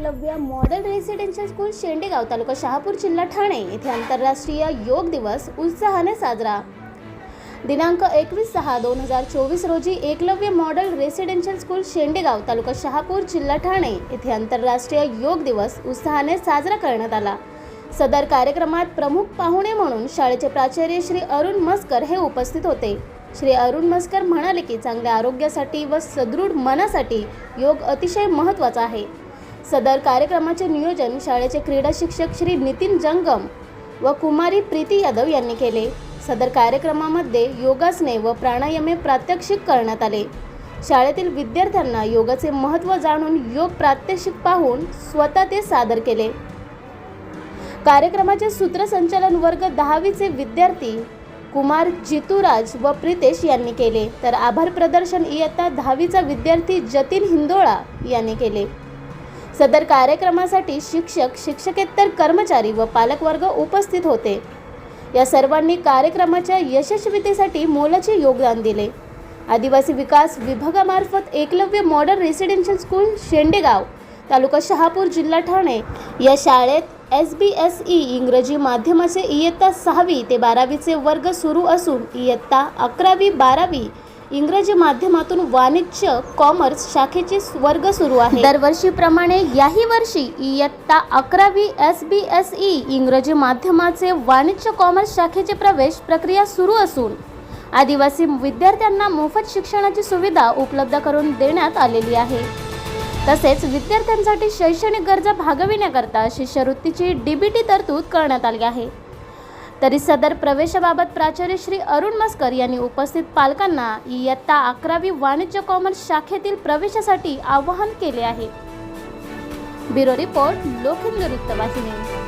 Eklavya model residential school Shendegaon taluka Shahapur जिल्हा ठाणे. येथे आंतरराष्ट्रीय योग दिवस उत्साहाने साजरा. दिनांक एकवीस सहा दोन हजार चोवीस रोजी Eklavya model residential school Shendegaon taluka Shahapur जिल्हा ठाणे. येथे आंतरराष्ट्रीय योग दिवस उत्साहाने साजरा करण्यात आला. सदर कार्यक्रमात प्रमुख पाहुणे म्हणून शाळेचे प्राचार्य श्री अरुण मस्कर हे उपस्थित होते. श्री अरुण मस्कर म्हणाले की चांगल्या आरोग्यासाठी व सदृढ मनासाठी योग अतिशय महत्त्वाचा आहे. सदर कार्यक्रमाचे नियोजन शाळेचे क्रीडा शिक्षक श्री नितीन जंगम व कुमारी प्रीती यादव यांनी केले. सदर कार्यक्रमामध्ये योगासने व प्राणायामे प्रात्यक्षिक करण्यात आले. शाळेतील विद्यार्थ्यांना योगाचे महत्त्व जाणून योग प्रात्यक्षिक पाहून स्वतः ते सादर केले. कार्यक्रमाचे सूत्रसंचालन वर्ग दहावीचे विद्यार्थी कुमार जितुराज व प्रितेश यांनी केले. तर आभार प्रदर्शन इयत्ता दहावीचा विद्यार्थी जतीन हिंदोळा यांनी केले. सदर कार्यक्रमासाठी शिक्षक शिक्षकेतर कर्मचारी व पालकवर्ग उपस्थित होते. या सर्वांनी कार्यक्रमाच्या यशस्वीतेसाठी मोलाचे योगदान दिले. आदिवासी विकास विभागामार्फत Eklavya modern residential school Shendegaon taluka Shahapur जिल्हा ठाणे या शाळेत एस बी एस ई इंग्रजी माध्यमाचे इयत्ता सहावी ते बारावीचे वर्ग सुरू असून इयत्ता अकरावी बारावी इंग्रजी माध्यमातून वाणिज्य कॉमर्स शाखेचे वर्ग सुरू आहे. दरवर्षीप्रमाणे याही वर्षी इयत्ता अकरावी एस बी एस ई इंग्रजी माध्यमाचे वाणिज्य कॉमर्स शाखेचे प्रवेश प्रक्रिया सुरू असून आदिवासी विद्यार्थ्यांना मोफत शिक्षणाची सुविधा उपलब्ध करून देण्यात आलेली आहे. तसेच विद्यार्थ्यांसाठी शैक्षणिक गरजा भागविण्याकरता शिष्यवृत्तीची डीबीटी तरतूद करण्यात आली आहे. तरी सदर प्रवेशाबाबत प्राचार्य श्री अरुण मस्कर यांनी उपस्थित पालकांना इयत्ता अकरावी वाणिज्य कॉमर्स शाखेतील प्रवेशासाठी आवाहन केले आहे. ब्युरो रिपोर्ट लोखंड वृत्तवाहिनी.